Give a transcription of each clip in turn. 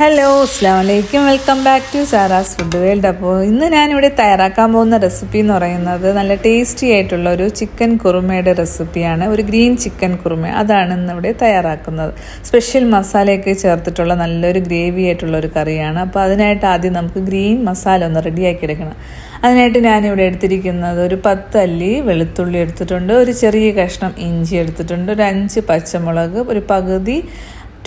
Hello അസ്സാം വലൈക്കും welcome back to Sara's food world അപ്പോൾ ഇന്ന് ഞാനിവിടെ തയ്യാറാക്കാൻ പോകുന്ന റെസിപ്പി എന്ന് പറയുന്നത് നല്ല ടേസ്റ്റി ആയിട്ടുള്ള ഒരു ചിക്കൻ കുറുമയുടെ റെസിപ്പിയാണ് ഒരു ഗ്രീൻ ചിക്കൻ കുറുമ. അതാണ് ഇന്നിവിടെ തയ്യാറാക്കുന്നത്. സ്പെഷ്യൽ മസാലയൊക്കെ ചേർത്തിട്ടുള്ള നല്ലൊരു ഗ്രേവി ആയിട്ടുള്ള ഒരു കറിയാണ്. അപ്പോൾ അതിനായിട്ട് ആദ്യം നമുക്ക് ഗ്രീൻ മസാല ഒന്ന് റെഡിയാക്കി എടുക്കണം. അതിനായിട്ട് ഞാനിവിടെ എടുത്തിരിക്കുന്നത് ഒരു പത്ത് അല്ലി വെളുത്തുള്ളി എടുത്തിട്ടുണ്ട്. ഒരു ചെറിയ കഷ്ണം ഇഞ്ചി എടുത്തിട്ടുണ്ട്. ഒരു അഞ്ച് പച്ചമുളക്. ഒരു പകുതി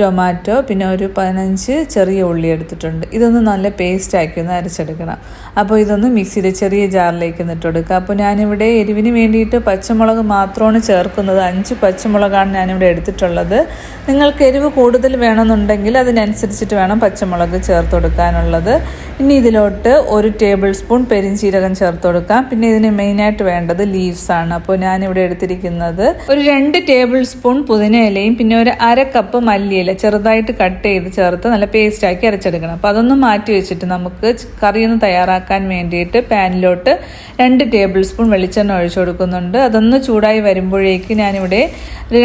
ടൊമാറ്റോ പിന്നെ ഒരു പതിനഞ്ച് ചെറിയ ഉള്ളി എടുത്തിട്ടുണ്ട്. ഇതൊന്ന് നല്ല പേസ്റ്റ് ആക്കി ഒന്ന് അരച്ചെടുക്കണം. അപ്പോൾ ഇതൊന്ന് മിക്സിയിൽ ചെറിയ ജാറിലേക്ക് ഒന്ന് ഇട്ടെടുക്കുക. അപ്പോൾ ഞാനിവിടെ എരിവിന് വേണ്ടിയിട്ട് പച്ചമുളക് മാത്രമാണ് ചേർക്കുന്നത്. അഞ്ച് പച്ചമുളകാണ് ഞാനിവിടെ എടുത്തിട്ടുള്ളത്. നിങ്ങൾക്ക് എരിവ് കൂടുതൽ വേണമെന്നുണ്ടെങ്കിൽ അതിനനുസരിച്ചിട്ട് വേണം പച്ചമുളക് ചേർത്ത് കൊടുക്കാനുള്ളത് ഇനി ഇതിലോട്ട് ഒരു ടേബിൾ സ്പൂൺ പെരിഞ്ചീരകം ചേർത്ത് കൊടുക്കാം പിന്നെ ഇതിന് മെയിനായിട്ട് വേണ്ടത് ലീവ്സ് ആണ്. അപ്പോൾ ഞാനിവിടെ എടുത്തിരിക്കുന്നത് ഒരു രണ്ട് ടേബിൾ സ്പൂൺ പുതിന ഇലയും പിന്നെ ഒരു അര കപ്പ് മല്ലിയില ചെറുതായിട്ട് കട്ട് ചെയ്ത് ചേർത്ത് നല്ല പേസ്റ്റ് ആക്കി അരച്ചെടുക്കണം. അപ്പോൾ അതൊന്ന് മാറ്റി വെച്ചിട്ട് നമുക്ക് കറി ഒന്ന് തയ്യാറാക്കാൻ വേണ്ടിയിട്ട് പാനിലോട്ട് രണ്ട് ടേബിൾ സ്പൂൺ വെളിച്ചെണ്ണ ഒഴിച്ചു കൊടുക്കുന്നുണ്ട്. അതൊന്ന് ചൂടായി വരുമ്പോഴേക്ക് ഞാനിവിടെ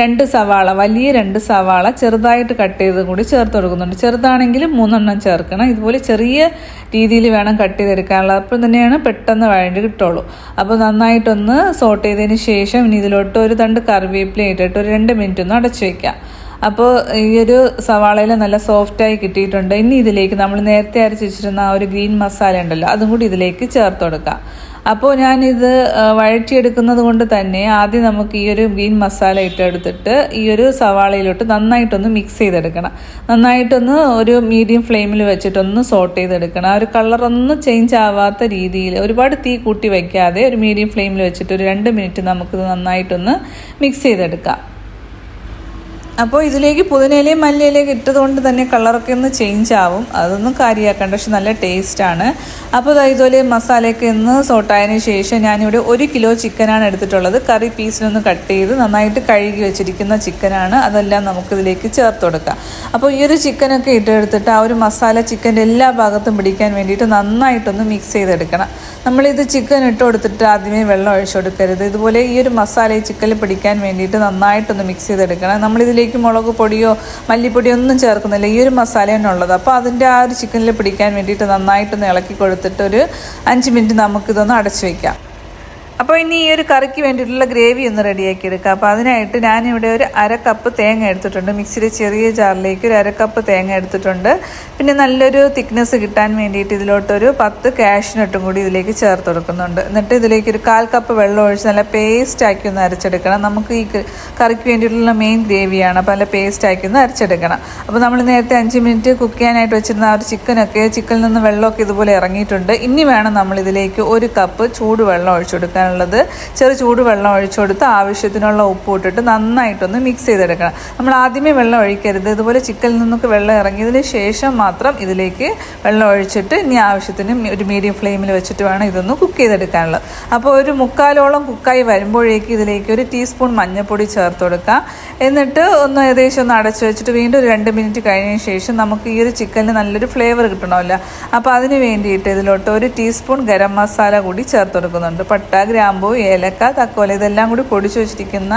രണ്ട് സവാള വലിയ രണ്ട് സവാള ചെറുതായിട്ട് കട്ട് ചെയ്ത് കൂടി ചേർത്ത് കൊടുക്കുന്നുണ്ട്. ചെറുതാണെങ്കിലും മൂന്നെണ്ണം ചേർക്കണം. ഇതുപോലെ ചെറിയ രീതിയിൽ വേണം കട്ട് ചെയ്തെടുക്കാനുള്ളത് അപ്പോൾ തന്നെയാണ് പെട്ടെന്ന് വഴണ്ടി കിട്ടുള്ളൂ. അപ്പോൾ നന്നായിട്ടൊന്ന് സോട്ട് ചെയ്തതിന് ശേഷം ഇനി ഇതിലോട്ട് ഒരു തണ്ട് കറിവേപ്പില ഇട്ടിട്ട് ഒരു രണ്ട് മിനിറ്റ് ഒന്ന് അടച്ചു വയ്ക്കാം അപ്പോൾ ഈ ഒരു സവാളയിൽ നല്ല സോഫ്റ്റായി കിട്ടിയിട്ടുണ്ട്. ഇനി ഇതിലേക്ക് നമ്മൾ നേരത്തെ അരച്ച് വെച്ചിരുന്ന ആ ഒരു ഗ്രീൻ മസാല ഉണ്ടല്ലോ അതും കൂടി ഇതിലേക്ക് ചേർത്ത് കൊടുക്കാം. അപ്പോൾ ഞാനിത് വഴറ്റിയെടുക്കുന്നത് കൊണ്ട് തന്നെ ആദ്യം നമുക്ക് ഈ ഒരു ഗ്രീൻ മസാല ഇട്ടെടുത്തിട്ട് ഈ ഒരു സവാളയിലോട്ട് നന്നായിട്ടൊന്ന് മിക്സ് ചെയ്തെടുക്കണം. നന്നായിട്ടൊന്ന് ഒരു മീഡിയം ഫ്ലെയിമിൽ വെച്ചിട്ടൊന്ന് സോട്ട് ചെയ്തെടുക്കണം. ആ ഒരു കളറൊന്നും ചേഞ്ച് ആവാത്ത രീതിയിൽ ഒരുപാട് തീ കൂട്ടി വയ്ക്കാതെ ഒരു മീഡിയം ഫ്ലെയിമിൽ വെച്ചിട്ട് ഒരു രണ്ട് മിനിറ്റ് നമുക്കിത് നന്നായിട്ടൊന്ന് മിക്സ് ചെയ്തെടുക്കാം. അപ്പോൾ ഇതിലേക്ക് പുതിനയിലയും മല്ലിയിലയും ഇട്ടതുകൊണ്ട് തന്നെ കളറൊക്കെ ഒന്ന് ചേഞ്ച് ആവും. അതൊന്നും കാര്യമാക്കണ്ട പക്ഷെ നല്ല ടേസ്റ്റാണ് അപ്പോൾ ഇതുപോലെ മസാലയൊക്കെ ഒന്ന് സോട്ടായതിന് ശേഷം ഞാനിവിടെ ഒരു കിലോ ചിക്കനാണ് എടുത്തിട്ടുള്ളത്. കറി പീസിനൊന്ന് കട്ട് ചെയ്ത് നന്നായിട്ട് കഴുകി വെച്ചിരിക്കുന്ന ചിക്കനാണ് അതെല്ലാം നമുക്കിതിലേക്ക് ചേർത്ത് കൊടുക്കാം. അപ്പോൾ ഈ ഒരു ചിക്കനൊക്കെ ഇട്ടെടുത്തിട്ട് ആ ഒരു മസാല ചിക്കന്റെ എല്ലാ ഭാഗത്തും പിടിക്കാൻ വേണ്ടിയിട്ട് നന്നായിട്ടൊന്ന് മിക്സ് ചെയ്തെടുക്കണം. നമ്മളിത് ചിക്കൻ ഇട്ട് കൊടുത്തിട്ട് ആദ്യമേ വെള്ളം ഒഴിച്ചു കൊടുക്കരുത്. ഇതുപോലെ ഈ ഒരു മസാല ഈ ചിക്കനിൽ പിടിക്കാൻ വേണ്ടിയിട്ട് നന്നായിട്ടൊന്ന് മിക്സ് ചെയ്തെടുക്കണം. നമ്മളിതിലേക്ക് ഇതിലേക്ക് മുളക് പൊടിയോ മല്ലിപ്പൊടിയോ ഒന്നും ചേർക്കുന്നില്ല. ഈ ഒരു മസാല തന്നെ ഉള്ളത്. അപ്പോൾ അതിന്റെ ആ ഒരു ചിക്കനിൽ പിടിക്കാൻ വേണ്ടിയിട്ട് നന്നായിട്ടൊന്ന് ഇളക്കി കൊടുത്തിട്ട് ഒരു അഞ്ച് മിനിറ്റ് നമുക്കിതൊന്ന് അടച്ചു വയ്ക്കാം അപ്പോൾ ഇനി ഈ ഒരു കറിക്ക് വേണ്ടിയിട്ടുള്ള ഗ്രേവി ഒന്ന് റെഡിയാക്കി എടുക്കുക അപ്പോൾ അതിനായിട്ട് ഞാനിവിടെ ഒരു അര കപ്പ് തേങ്ങ എടുത്തിട്ടുണ്ട്. മിക്സിയുടെ ചെറിയ ജാറിലേക്ക് ഒരു അര കപ്പ് തേങ്ങ എടുത്തിട്ടുണ്ട്. പിന്നെ നല്ലൊരു തിക്നെസ് കിട്ടാൻ വേണ്ടിയിട്ട് ഇതിലോട്ടൊരു പത്ത് കാഷ്നട്ടും കൂടി ഇതിലേക്ക് ചേർത്ത് കൊടുക്കുന്നുണ്ട്. എന്നിട്ട് ഇതിലേക്ക് ഒരു കാൽ കപ്പ് വെള്ളം ഒഴിച്ച് നല്ല പേസ്റ്റ് ആക്കി ഒന്ന് അരച്ചെടുക്കണം. നമുക്ക് ഈ കറിക്ക് വേണ്ടിയിട്ടുള്ള മെയിൻ ഗ്രേവിയാണ് അപ്പോൾ നല്ല പേസ്റ്റ് ആക്കി ഒന്ന് അരച്ചെടുക്കണം. അപ്പോൾ നമ്മൾ നേരത്തെ അഞ്ച് മിനിറ്റ് കുക്ക് ചെയ്യാനായിട്ട് വെച്ചിരുന്ന ആ ഒരു ചിക്കനൊക്കെ ചിക്കനിൽ നിന്ന് വെള്ളമൊക്കെ ഇതുപോലെ ഇറങ്ങിയിട്ടുണ്ട്. ഇനി വേണം നമ്മൾ ഇതിലേക്ക് ഒരു കപ്പ് ചൂടുവെള്ളം ഒഴിച്ചു കൊടുക്കാൻ എടുക്കാനുള്ളത് ചെറു ചൂട് വെള്ളം ഒഴിച്ചുകൊടുത്ത് ആവശ്യത്തിനുള്ള ഉപ്പ് ഇട്ടിട്ട് നന്നായിട്ടൊന്ന് മിക്സ് ചെയ്തെടുക്കണം. നമ്മൾ ആദ്യമേ വെള്ളം ഒഴിക്കരുത്. ഇതുപോലെ ചിക്കനിൽ നിന്നൊക്കെ വെള്ളം ഇറങ്ങിയതിന് ശേഷം മാത്രം ഇതിലേക്ക് വെള്ളം ഒഴിച്ചിട്ട് ഇനി ആവശ്യത്തിന് ഒരു മീഡിയം ഫ്ലെയിമിൽ വെച്ചിട്ട് വേണം ഇതൊന്ന് കുക്ക് ചെയ്തെടുക്കാനുള്ളത്. അപ്പോൾ ഒരു മുക്കാലോളം കുക്കായി വരുമ്പോഴേക്ക് ഇതിലേക്ക് ഒരു ടീസ്പൂൺ മഞ്ഞൾപ്പൊടി ചേർത്ത് കൊടുക്കാം. എന്നിട്ട് ഒന്ന് ഏകദേശം ഒന്ന് അടച്ചു വെച്ചിട്ട് വീണ്ടും ഒരു രണ്ട് മിനിറ്റ് കഴിഞ്ഞതിന് ശേഷം നമുക്ക് ഈ ഒരു ചിക്കനിൽ നല്ലൊരു ഫ്ലേവർ കിട്ടണമല്ലോ. അപ്പോൾ അതിന് വേണ്ടിയിട്ട് ഇതിലോട്ട് ഒരു ടീസ്പൂൺ ഗരം മസാല കൂടി ചേർത്ത് കൊടുക്കുന്നുണ്ട്. പട്ട ഗ്രാമ്പൂ ഏലക്ക തക്കോല ഇതെല്ലാം കൂടി പൊടിച്ചു വെച്ചിരിക്കുന്ന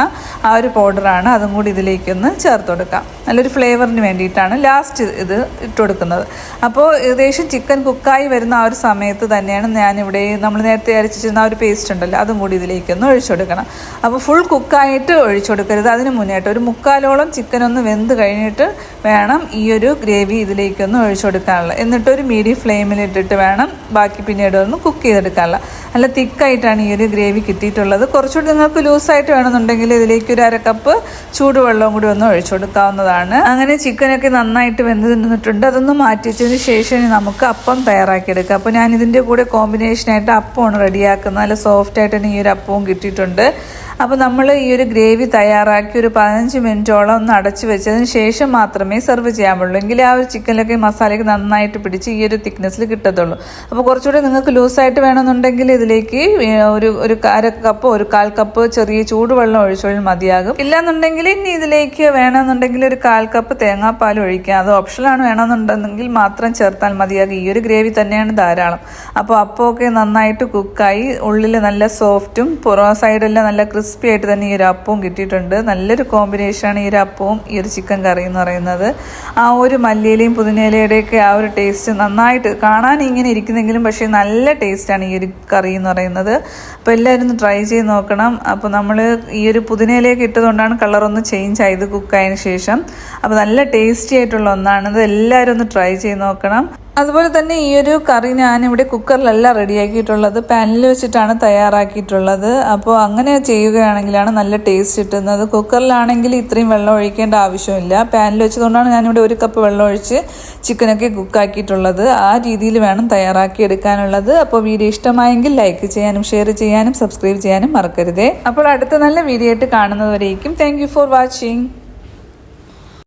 ആ ഒരു പൗഡറാണ് അതും കൂടി ഇതിലേക്കൊന്ന് ചേർത്ത് കൊടുക്കാം. നല്ലൊരു ഫ്ലേവറിന് വേണ്ടിയിട്ടാണ് ലാസ്റ്റ് ഇത് ഇട്ട് കൊടുക്കുന്നത്. അപ്പോൾ ഏകദേശം ചിക്കൻ കുക്കായി വരുന്ന ആ ഒരു സമയത്ത് തന്നെയാണ് ഞാനിവിടെ നമ്മൾ നേരത്തെ അരച്ചിരുന്ന ആ ഒരു പേസ്റ്റ് ഉണ്ടല്ലോ അതും കൂടി ഇതിലേക്കൊന്ന് ഒഴിച്ചു കൊടുക്കണം. അപ്പോൾ ഫുൾ കുക്കായിട്ട് ഒഴിച്ചു കൊടുക്കരുത്. അതിന് മുന്നേട്ട് ഒരു മുക്കാലോളം ചിക്കൻ ഒന്ന് വെന്ത് കഴിഞ്ഞിട്ട് വേണം ഈ ഒരു ഗ്രേവി ഇതിലേക്കൊന്ന് ഒഴിച്ചു കൊടുക്കാനുള്ള. എന്നിട്ട് ഒരു മീഡിയം ഫ്ലെയിമിലിട്ടിട്ട് വേണം ബാക്കി പിന്നീട് ഒന്ന് കുക്ക് ചെയ്തെടുക്കാനുള്ള. നല്ല തിക്കായിട്ടാണ് ഈ ഒരു ഗ്രേവി കിട്ടിയിട്ടുള്ളത്. കുറച്ചുകൂടി നിങ്ങൾക്ക് ലൂസായിട്ട് വേണമെന്നുണ്ടെങ്കിൽ ഇതിലേക്ക് ഒരു അര കപ്പ് ചൂടുവെള്ളവും കൂടി ഒന്ന് ഒഴിച്ചു കൊടുക്കാവുന്നതാണ്. അങ്ങനെ ചിക്കനൊക്കെ നന്നായിട്ട് വെന്ത് നിന്നിട്ടുണ്ട് അതൊന്ന് മാറ്റിച്ചതിന് ശേഷം നമുക്ക് അപ്പം തയ്യാറാക്കിയെടുക്കുക അപ്പോൾ ഞാൻ ഇതിന്റെ കൂടെ കോമ്പിനേഷനായിട്ട് അപ്പമാണ് റെഡിയാക്കുന്നത്. നല്ല സോഫ്റ്റ് ആയിട്ട് തന്നെ ഈ ഒരു അപ്പവും കിട്ടിയിട്ടുണ്ട്. അപ്പോൾ നമ്മൾ ഈ ഒരു ഗ്രേവി തയ്യാറാക്കി ഒരു പതിനഞ്ച് മിനിറ്റോളം ഒന്ന് അടച്ചു വെച്ചതിന് ശേഷം മാത്രമേ സെർവ് ചെയ്യാൻ എങ്കിൽ ആ ഒരു ചിക്കനിലൊക്കെ മസാലയ്ക്ക് നന്നായിട്ട് പിടിച്ച് ഈ ഒരു തിക്നെസ്സിൽ കിട്ടത്തുള്ളൂ. അപ്പോൾ കുറച്ചുകൂടി നിങ്ങൾക്ക് ലൂസായിട്ട് വേണമെന്നുണ്ടെങ്കിൽ ഇതിലേക്ക് ഒരു ഒരു അര കപ്പ് ഒരു കാൽ കപ്പ് ചെറിയ ചൂടുവെള്ളം ഒഴിച്ചാൽ മതിയാകും. ഇല്ലാന്നുണ്ടെങ്കിൽ ഇനി ഇതിലേക്ക് വേണമെന്നുണ്ടെങ്കിൽ ഒരു കാൽ കപ്പ് തേങ്ങാപ്പാൽ ഒഴിക്കാം. അത് ഓപ്ഷനാണ് വേണമെന്നുണ്ടെങ്കിൽ മാത്രം ചേർത്താൽ മതിയാകും. ഈ ഒരു ഗ്രേവി തന്നെയാണ് ധാരാളം. അപ്പോൾ അപ്പമൊക്കെ നന്നായിട്ട് കുക്കായി ഉള്ളിൽ നല്ല സോഫ്റ്റും പുറം സൈഡെല്ലാം നല്ല ക്രിസ്പി ആയിട്ട് തന്നെ ഈ ഒരു അപ്പവും കിട്ടിയിട്ടുണ്ട്. നല്ലൊരു കോമ്പിനേഷനാണ് ഈ ഒരു അപ്പവും ഈ ഒരു ചിക്കൻ കറി എന്ന് പറയുന്നത്. ആ ഒരു മല്ലിയിലയും പുതിനയിലയുടെയൊക്കെ ആ ഒരു ടേസ്റ്റ് നന്നായിട്ട് കാണാൻ ഇങ്ങനെ ഇരിക്കുന്നെങ്കിലും പക്ഷേ നല്ല ടേസ്റ്റാണ് ഈ ഒരു കറി എന്ന് പറയുന്നത്. അപ്പോൾ എല്ലാവരും ഒന്ന് ട്രൈ ചെയ്ത് നോക്കണം. അപ്പോൾ നമ്മൾ ഈ ഒരു പുതിനയിലേക്ക് ഇട്ടതുകൊണ്ടാണ് കളറൊന്ന് ചേഞ്ച് ആയത് കുക്കായതിനു ശേഷം. അപ്പോൾ നല്ല ടേസ്റ്റി ആയിട്ടുള്ള ഒന്നാണ്. ഇത് എല്ലാവരും ഒന്ന് ട്രൈ ചെയ്ത് നോക്കണം. അതുപോലെ തന്നെ ഈ ഒരു കറി ഞാനിവിടെ കുക്കറിലല്ല റെഡിയാക്കിയിട്ടുള്ളത്. പാനിൽ വെച്ചിട്ടാണ് തയ്യാറാക്കിയിട്ടുള്ളത്. അപ്പോൾ അങ്ങനെ ചെയ്യുകയാണെങ്കിലാണ് നല്ല ടേസ്റ്റ് കിട്ടുന്നത്. കുക്കറിലാണെങ്കിൽ ഇത്രയും വെള്ളം ഒഴിക്കേണ്ട ആവശ്യമില്ല. പാനിൽ വെച്ചതുകൊണ്ടാണ് ഞാനിവിടെ ഒരു കപ്പ് വെള്ളം ഒഴിച്ച് ചിക്കനൊക്കെ കുക്കാക്കിയിട്ടുള്ളത്. ആ രീതിയിൽ വേണം തയ്യാറാക്കി എടുക്കാനുള്ളത് അപ്പോൾ വീഡിയോ ഇഷ്ടമായെങ്കിൽ ലൈക്ക് ചെയ്യാനും ഷെയർ ചെയ്യാനും സബ്സ്ക്രൈബ് ചെയ്യാനും മറക്കരുതേ. അപ്പോൾ അടുത്ത നല്ല വീഡിയോ ആയിട്ട് കാണുന്നവരേക്കും താങ്ക് ഫോർ വാച്ചിങ്.